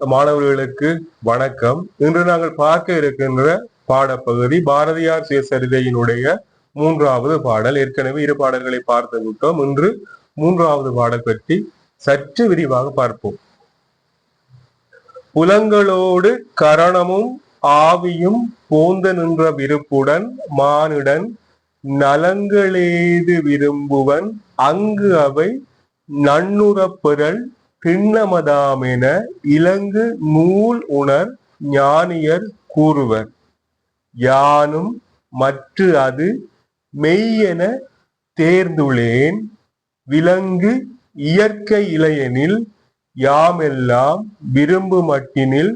மாணவர்களுக்கு வணக்கம். இன்று நாங்கள் பார்க்க இருக்கின்ற பாடப்பகுதி பாரதியார் சுயசரிதையினுடைய மூன்றாவது பாடல். ஏற்கனவே இரு பாடல்களை பார்த்து விட்டோம். இன்று மூன்றாவது பாடல் பற்றி சற்று விரிவாக பார்ப்போம். புலங்களோடு கரணமும் ஆவியும் போந்து நின்ற விருப்புடன் மானுடன் நலங்களேது விரும்புவன் அங்கு அவை நன்னுறப்பெறல் திண்ணமதாமென இலங்கு நூல் உணர் ஞானியர் கூறுவர். யானும் மற்று அது மெய்யென தேர்ந்துளேன். விலங்கு இயற்கை இளையனில் யாமெல்லாம் விரும்பு மட்டினில்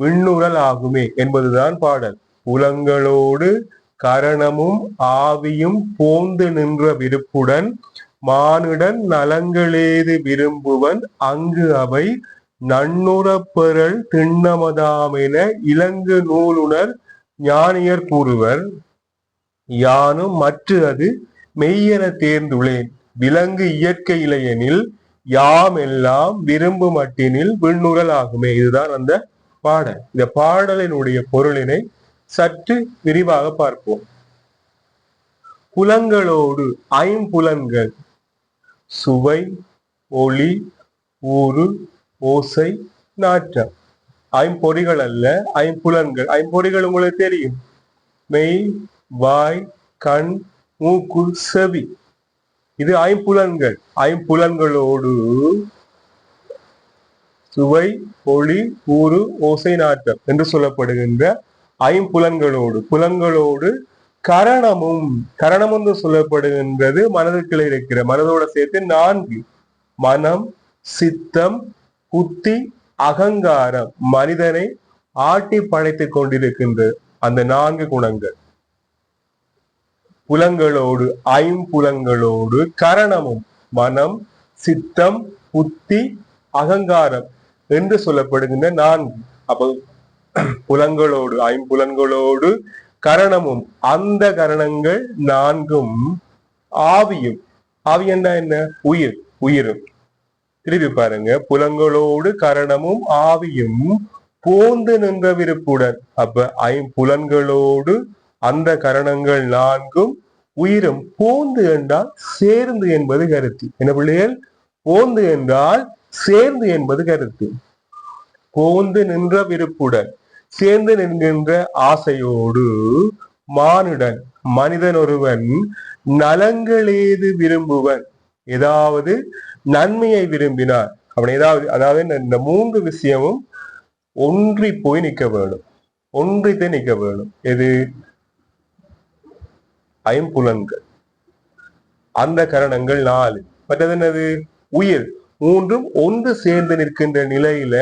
விண்ணுறல் ஆகுமே என்பதுதான் பாடல். புலங்களோடு கரணமும் ஆவியும் போந்து நின்ற விருப்புடன் மானுடன் நலங்களேது விரும்புவன் அங்கு அவை நன்னுறப்பெறல் திண்ணமதாமென இலங்கு நூலுணர் ஞானியர் கூறுவர். யானும் மற்ற அது மெய்யென தேர்ந்துள்ளேன் விலங்கு இயற்கை இலையெனில் யாம் எல்லாம் விரும்பு மட்டினில் விண்ணுரல் ஆகுமே. இதுதான் அந்த பாடல். இந்த பாடலினுடைய பொருளினை சற்று விரிவாக பார்ப்போம். புலங்களோடு ஐம்புலன்கள் சுவை ஒளி ஊறு ஓசை நாற்றம். ஐம்பொறிகள் அல்ல ஐம்புலன்கள். ஐம்பொறிகள் உங்களுக்கு தெரியும். மெய் வாய் கண் மூக்கு செவி. இது ஐம்புலன்கள். ஐம்புலன்களோடு சுவை ஒளி ஊறு ஓசை நாட்டம் என்று சொல்லப்படுகின்ற ஐம்புலன்களோடு. புலன்களோடு கரணமும் கரணம் என்று சொல்லப்படுகின்றது மனதுக்குள்ள இருக்கிற மனதோட சேர்த்து நான்கு. மனம் சித்தம் புத்தி அகங்காரம். மனிதனை ஆட்டி படைத்துக் கொண்டிருக்கின்ற அந்த நான்கு குணங்கள். புலங்களோடு ஐம்புலங்களோடு கரணமும் மனம் சித்தம் புத்தி அகங்காரம் என்று சொல்லப்படுகின்ற நான்கு. அப்போ புலங்களோடு ஐம்புலங்களோடு கரணமும் அந்த கரணங்கள் நான்கும் ஆவியும். ஆவி என்ன என்ன? உயிர் உயிரும் திருப்பி பாருங்க. புலங்களோடு கரணமும் ஆவியும் போந்து நின்ற விருப்புடன். அப்ப ஐம்புலன்களோடு அந்த கரணங்கள் நான்கும் உயிரும் போந்து என்றால் சேர்ந்து என்பது கருத்து. என்ன பிள்ளைகள்? போந்து என்றால் சேர்ந்து என்பது கருத்து. போந்து நின்ற விருப்புடன். சேர்ந்து நின்கின்ற ஆசையோடு மானுடன் மனிதன் ஒருவன் நலங்களேது விரும்புவன். ஏதாவது நன்மையை விரும்பினார் அவன் ஏதாவது அதாவது இந்த மூன்று விஷயமும் ஒன்றி போய் நிற்க வேணும் ஒன்றித்து நிற்க வேணும் எது? ஐம்புலன்கள். அந்த கரணங்கள் நாலு. மற்றது என்னது? உயிர். மூன்றும் ஒன்று சேர்ந்து நிற்கின்ற நிலையில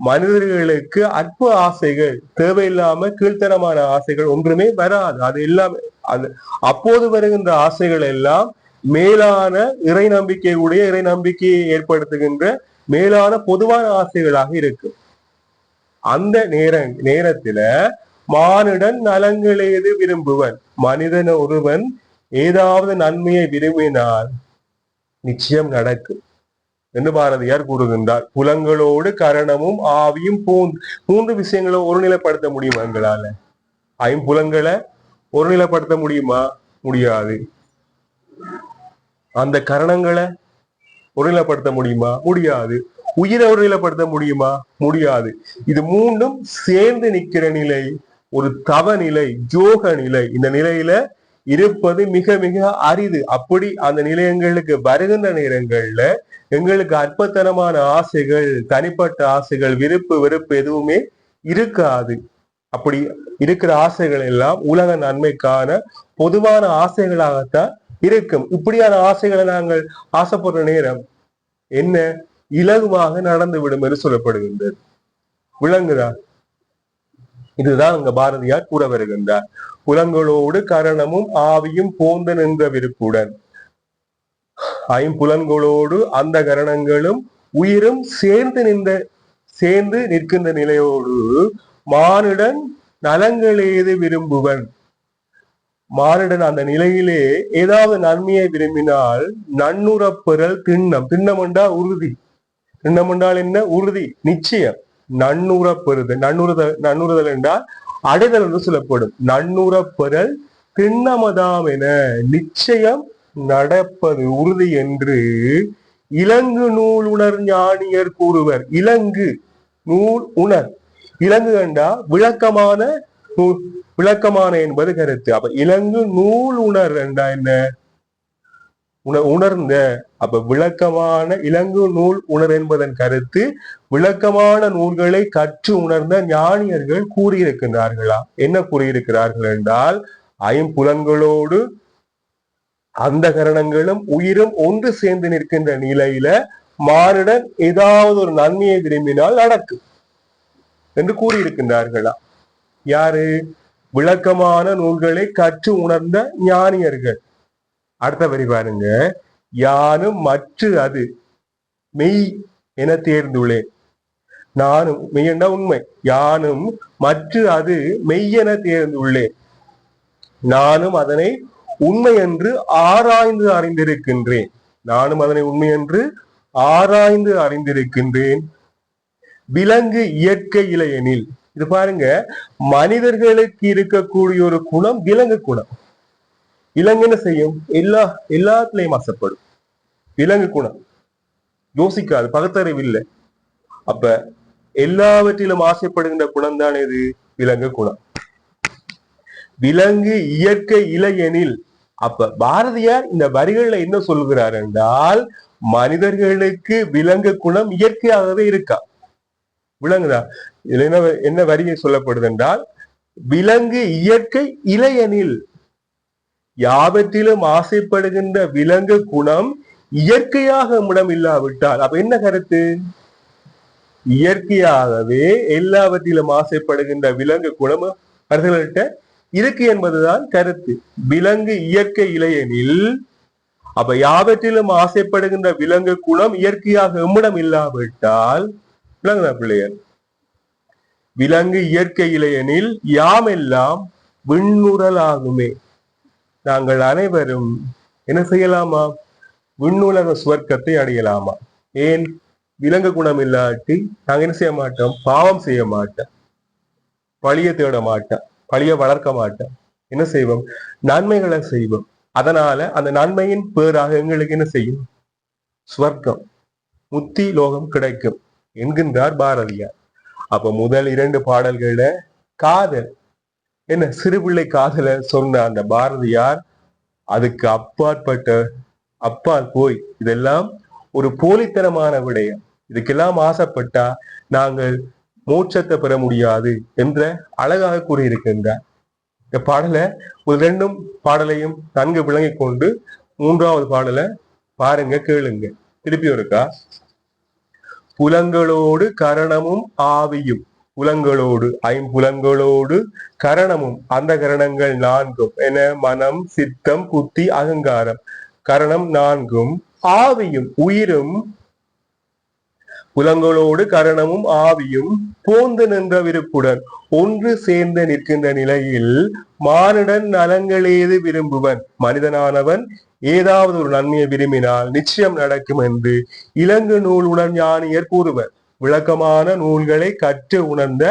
மனிதர்களுக்கு அற்ப ஆசைகள் தேவையில்லாம கீழ்த்தனமான ஆசைகள் ஒன்றுமே வராது. அது எல்லாமே அது அப்போது வருகின்ற ஆசைகள் எல்லாம் மேலான இறை நம்பிக்கையுடைய இறை நம்பிக்கையை ஏற்படுத்துகின்ற மேலான பொதுவான ஆசைகளாக இருக்கு. அந்த நேர நேரத்துல மானுடன் நலங்களேது விரும்புவன்? மனிதன் ஒருவன் ஏதாவது நன்மையை விரும்பினால் நிச்சயம் நடக்கும். என்று பாரதியார் கூறுகின்றார். புலங்களோடு கரணமும் ஆவியும் மூன்று விஷயங்களை ஒருநிலைப்படுத்த முடியுமா எங்களால? ஐம்புலங்களை ஒருநிலைப்படுத்த முடியுமா? முடியாது. அந்த கரணங்களை ஒருநிலைப்படுத்த முடியுமா? முடியாது. உயிரை ஒருநிலைப்படுத்த முடியுமா? முடியாது. இது மூன்றும் சேர்ந்து நிக்கிற நிலை ஒரு தவ நிலை ஜோக நிலை. இந்த நிலையில இருப்பது மிக மிக அரிது. அப்படி அந்த நிலையங்களுக்கு வருகின்ற நேரங்கள்ல எங்களுக்கு அற்பத்தனமான ஆசைகள் தனிப்பட்ட ஆசைகள் விருப்பு வெறுப்பு எதுவுமே இருக்காது. அப்படி இருக்கிற ஆசைகள் எல்லாம் உலக நன்மைக்கான பொதுவான ஆசைகளாகத்தான் இருக்கும். இப்படியான ஆசைகளை நாங்கள் ஆசைப்படுற நேரம் என்ன? இலகுவாக நடந்து விடும் என்று சொல்லப்படுகின்றது. விளங்குதா? இதுதான் அங்க பாரதியார் கூற வருகின்றார். புலங்களோடு கரணமும் ஆவியும் போந்து நின்ற விருப்புடன். ஐம்புலன்களோடு அந்த கரணங்களும் உயிரும் சேர்ந்து நின்ற சேர்ந்து நிற்கின்ற நிலையோடு மானுடன் நலங்களேது விரும்புவன். மானுடன் அந்த நிலையிலே ஏதாவது நன்மையை விரும்பினால் நன்னுறப்பெறல் திண்ணம். திண்ணம் என்றால் உறுதி. திண்ணம் என்றால் என்ன? உறுதி நிச்சயம். நன்னூற பெறுதல். நன்னுறுதல் நன்னுறுதல் என்றால் அடைதல் என்று சொல்லப்படும். நன்னூற பெறல் திண்ணமதாம் என நிச்சயம் நடப்பது உறுதி என்று இலங்கு நூல் உணர் ஞானியர் கூறுவர். இலங்கு நூல் உணர். இலங்கு கண்டா விளக்கமான நூல் விளக்கமான என்பது கருத்து. அப்ப இலங்கு நூல் உணர் என்றா என்ன? உண- உணர்ந்த. அப்ப விளக்கமான இலங்கு நூல் உணர் என்பதன் கருத்து விளக்கமான நூல்களை கற்று உணர்ந்த ஞானியர்கள் கூறியிருக்கின்றார்களா? என்ன கூறியிருக்கிறார்கள் என்றால் ஐம்புலன்களோடு அந்த கரணங்களும் உயிரும் ஒன்று சேர்ந்து நிற்கின்ற நிலையில மானுடன் ஏதாவது ஒரு நன்மையை விரும்பினால் நடக்கும் என்று கூறியிருக்கின்றார்களா? யாரு? விளக்கமான நூல்களை கற்று உணர்ந்த ஞானியர்கள். அடுத்த வரி பாருங்க. யானும் மற்ற அது மெய் என தேர்ந்துள்ளேன். நானும் மெய்யண்டா உண்மை. யானும் மற்ற அது மெய்யென தேர்ந்துள்ளேன். நானும் அதனை உண்மை என்று ஆராய்ந்து அறிந்திருக்கின்றேன். நானும் அதனை உண்மை என்று ஆராய்ந்து அறிந்திருக்கின்றேன். விலங்கு இயற்கை இலையெனில் இது பாருங்க மனிதர்களுக்கு இருக்கக்கூடிய ஒரு குணம் விலங்கு குணம். விலங்கு என்ன செய்யும்? எல்லா எல்லாத்துலயும் ஆசைப்படும் விலங்கு குணம். யோசிக்காது பகுத்தறிவு இல்லை அப்ப எல்லாவற்றிலும் ஆசைப்படுகின்ற குணம் தான் இது விலங்கு குணம். விலங்கு இயற்கை இலையெனில் அப்ப பாரதியார் இந்த வரிகள்ல என்ன சொல்கிறார் என்றால் மனிதர்களுக்கு விலங்கு குணம் இயற்கையாகவே இருக்கா? விலங்குதா? இதுல என்ன என்ன வரியை சொல்லப்படுது என்றால் விலங்கு இயற்கை இலையெனில் யாவற்றிலும் ஆசைப்படுகின்ற விலங்கு குணம் இயற்கையாக முடம் இல்லாவிட்டால். அப்ப என்ன கருத்து? இயற்கையாகவே எல்லாவற்றிலும் ஆசைப்படுகின்ற விலங்கு குணம் அவர்கள்ட்ட இருக்கு என்பதுதான் கருத்து. விலங்கு இயற்கை இலையெனில் அப்ப யாவற்றிலும் ஆசைப்படுகின்ற விலங்கு குணம் இயற்கையாக எம்மிடம் இல்லாவிட்டால் விலங்குதா பிள்ளையர் விலங்கு இயற்கை இலையெனில் யாமெல்லாம் விண்ணுரலாகுமே நாங்கள் அனைவரும் என்ன செய்யலாமா? விண்ணுலக சுவர்க்கத்தை அடையலாமா? ஏன்? விலங்கு குணம் இல்லாட்டி நாங்கள் என்ன செய்ய மாட்டோம்? பாவம் செய்ய மாட்டோம். பழிய தேட மாட்டோம். பழிய வளர்க்க மாட்டோம் என்ன செய்வோம்? நன்மைகளை செய்வோம். அதனால அந்த நன்மையின் பேராக எங்களுக்கு என்ன செய்யும்? சுவர்க்கம் முத்தி லோகம் கிடைக்கும் என்கின்றார் பாரதியார். அப்ப முதல் இரண்டு பாடல்கள காதல். என்ன சிறுபிள்ளை காதல சொன்ன அந்த பாரதியார் அதுக்கு அப்பாற்பட்ட அப்பால் போய் இதெல்லாம் ஒரு போலித்தனமான விடயம். இதுக்கெல்லாம் ஆசைப்பட்டா நாங்கள் மோட்சத்தை பெற முடியாது என்ற அழகாக கூறியிருக்கின்றார் இந்த பாடலை ஒரு ரெண்டும் பாடலையும் நன்கு விளங்கிக் கொண்டு மூன்றாவது பாடலை பாருங்க கேளுங்க. திருப்பி இருக்கா புலங்களோடு கரணமும் ஆவியும். புலங்களோடு ஐம்புலங்களோடு கரணமும். அந்த கரணங்கள் நான்கும். என மனம் சித்தம் புத்தி அகங்காரம். கரணம் நான்கும். ஆவியும் உயிரும் புலங்களோடு கரணமும் ஆவியும் போந்து நின்ற விருப்புடன் ஒன்று சேர்ந்து நிற்கின்ற நிலையில் மானுடன் நலங்களேது விரும்புவன். மனிதனானவன் ஏதாவது ஒரு நன்மையை விரும்பினால் நிச்சயம் நடக்கும் என்று இலங்கு நூலுடன் ஞானியர் கூறுவர். விளக்கமான நூல்களை கற்று உணர்ந்த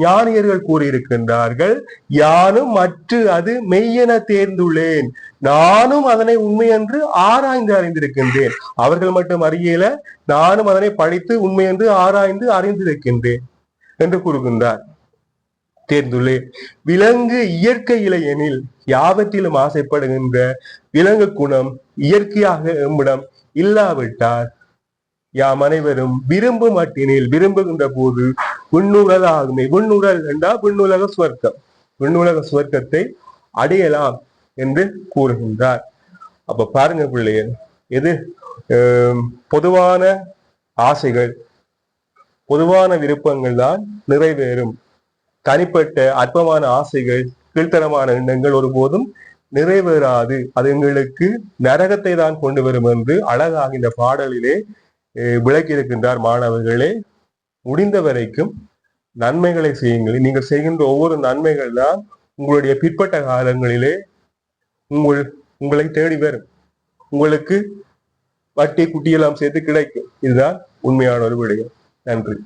ஞானியர்கள் கூறியிருக்கின்றார்கள் யானும் மற்ற அது மெய்யென தேர்ந்துள்ளேன். நானும் அதனை உண்மை என்று ஆராய்ந்து அறிந்திருக்கின்றேன். அவர்கள் மட்டும் அறியல நானும் அதனை படித்து உண்மை என்று ஆராய்ந்து அறிந்திருக்கின்றேன் என்று கூறுகின்றார். தேர்ந்துள்ளேன். விலங்கு இயற்கை இலையெனில் யாவற்றிலும் ஆசைப்படுகின்ற விலங்கு குணம் இயற்கையாக எம்மிடம் இல்லாவிட்டால் யாம் அனைவரும் விரும்பும் மட்டினில் விரும்புகின்ற போது விண்ணுறல் ஆகுமே விண்ணுறல் என்றால் விண்ணுலக சுவர்க்கம். விண்ணுலக சுவர்க்கத்தை அடையலாம் என்று கூறுகின்றார். அப்ப பாருங்க பிள்ளையர் எது? பொதுவான ஆசைகள் பொதுவான விருப்பங்கள் தான் நிறைவேறும். தனிப்பட்ட அற்பமான ஆசைகள் கீழ்த்தரமான எண்ணங்கள் ஒருபோதும் நிறைவேறாது. அது எங்களுக்கு நரகத்தை தான் கொண்டு வரும் என்று அழகாக இந்த பாடலிலே விளக்கியிருக்கின்றார் மாணவர்களே முடிந்த வரைக்கும் நன்மைகளை செய்யுங்கள். நீங்கள் செய்கின்ற ஒவ்வொரு நன்மைகள் தான் உங்களுடைய பிற்பட்ட காலங்களிலே உங்கள் உங்களை தேடி வரும். உங்களுக்கு வட்டி குட்டியெல்லாம் சேர்த்து கிடைக்கும். இதுதான் உண்மையான ஒரு விடயம். நன்றி.